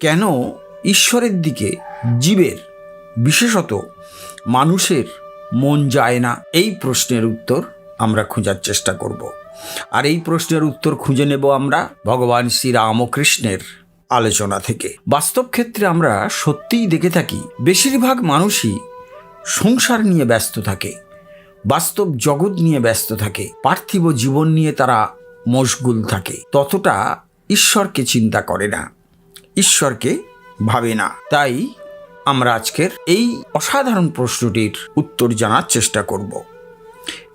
কেন ঈশ্বরের দিকে জীবের, বিশেষত মানুষের মন যায় না? এই প্রশ্নের উত্তর আমরা খোঁজার চেষ্টা করব। আর এই প্রশ্নের উত্তর খুঁজে নেব আমরা ভগবান শ্রী রামকৃষ্ণের আলোচনা থেকে। বাস্তব ক্ষেত্রে আমরা সত্যিই দেখে থাকি, বেশিরভাগ মানুষই সংসার নিয়ে ব্যস্ত থাকে, বাস্তব জগৎ নিয়ে ব্যস্ত থাকে, পার্থিব জীবন নিয়ে তারা মশগুল থাকে। ততটা ঈশ্বরকে চিন্তা করে না। ঈশ্বরকে ভাবে না। তাই আমরা আজকের এই অসাধারণ প্রশ্নটির উত্তর জানার চেষ্টা করব।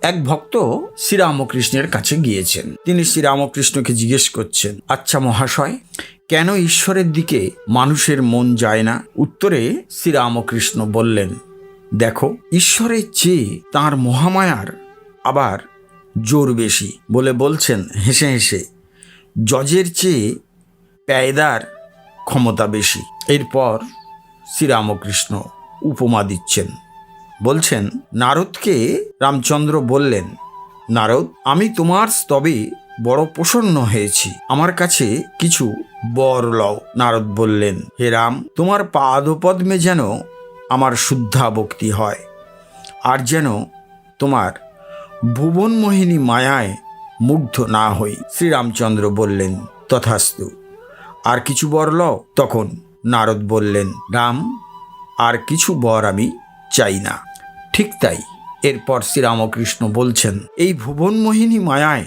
এক ভক্ত শ্রীরামকৃষ্ণের কাছে গিয়েছেন। তিনি শ্রীরামকৃষ্ণকে জিজ্ঞেস করছেন আচ্ছা মহাশয়, কেন ঈশ্বরের দিকে মানুষের মন যায় না? উত্তরে শ্রীরামকৃষ্ণ বললেন, দেখো, ঈশ্বরের চেয়ে তার মহামায়ার আবার জোর বেশি। বলে বলছেন হেসে হেসে, জজের চেয়ে প্যায়দার ক্ষমতা বেশি। এরপর শ্রীরামকৃষ্ণ উপমা দিচ্ছেন। বলছেন, নারদকে রামচন্দ্র বললেন, নারদ, আমি তোমার স্তবে বড় প্রসন্ন হয়েছি। আমার কাছে কিছু বর লও। নারদ বললেন, হে রাম, তোমার পাদপদ্মে যেন আমার শুদ্ধা ভক্তি হয়, আর যেন তোমার ভুবনমোহিনী মায়ায় মুগ্ধ না হই। শ্রীরামচন্দ্র বললেন, তথাস্তু আর কিছু বর লও? তখন নারদ বললেন, রাম, আর কিছু বর আমি চাই না। ঠিক তাই এরপর শ্রীরামকৃষ্ণ বলছেন, এই ভুবনমোহিনী মায়ায়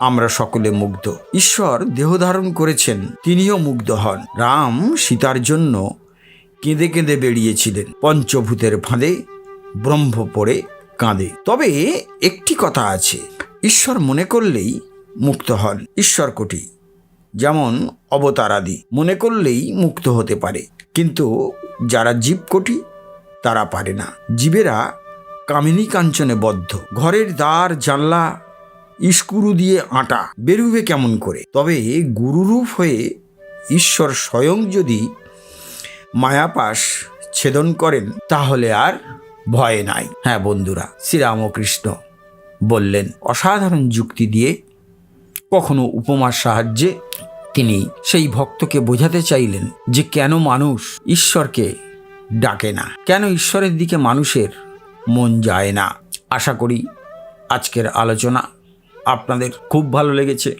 আমরা সকলে মুগ্ধ। ঈশ্বর দেহ ধারণ করেছেন, তিনিও মুগ্ধ হন। রাম সীতার জন্য কেঁদে কেঁদে বেরিয়েছিলেন পঞ্চভূতের ফাঁদে ব্রহ্ম পড়ে কাঁদে। তবে একটি কথা আছে, ঈশ্বর মনে করলেই মুক্ত হন। ঈশ্বর কোটি যেমন অবতারাদি, মনে করলেই মুক্ত হতে পারে। কিন্তু যারা জীব কোটি তারা পারে না। জীবেরা কামিনী কাঞ্চনে বদ্ধ। ঘরের দ্বার, জানলা ইস্কুরু দিয়ে আটা, বেরুবে কেমন করে? তবে গুরুরূপ হয়ে ঈশ্বর স্বয়ং যদি মায়াপাশ ছেদন করেন, তাহলে আর ভয় নাই। হ্যাঁ বন্ধুরা, শ্রীরামকৃষ্ণ বললেন, অসাধারণ যুক্তি দিয়ে কখনো উপমার সাহায্যে তিনি সেই ভক্তকে বোঝাতে চাইলেন যে কেন মানুষ ঈশ্বরকে ডাকে না? কেন ঈশ্বরের দিকে মানুষের মন যায় না? আশা করি আজকের আলোচনা আপনাদের খুব ভালো লেগেছে।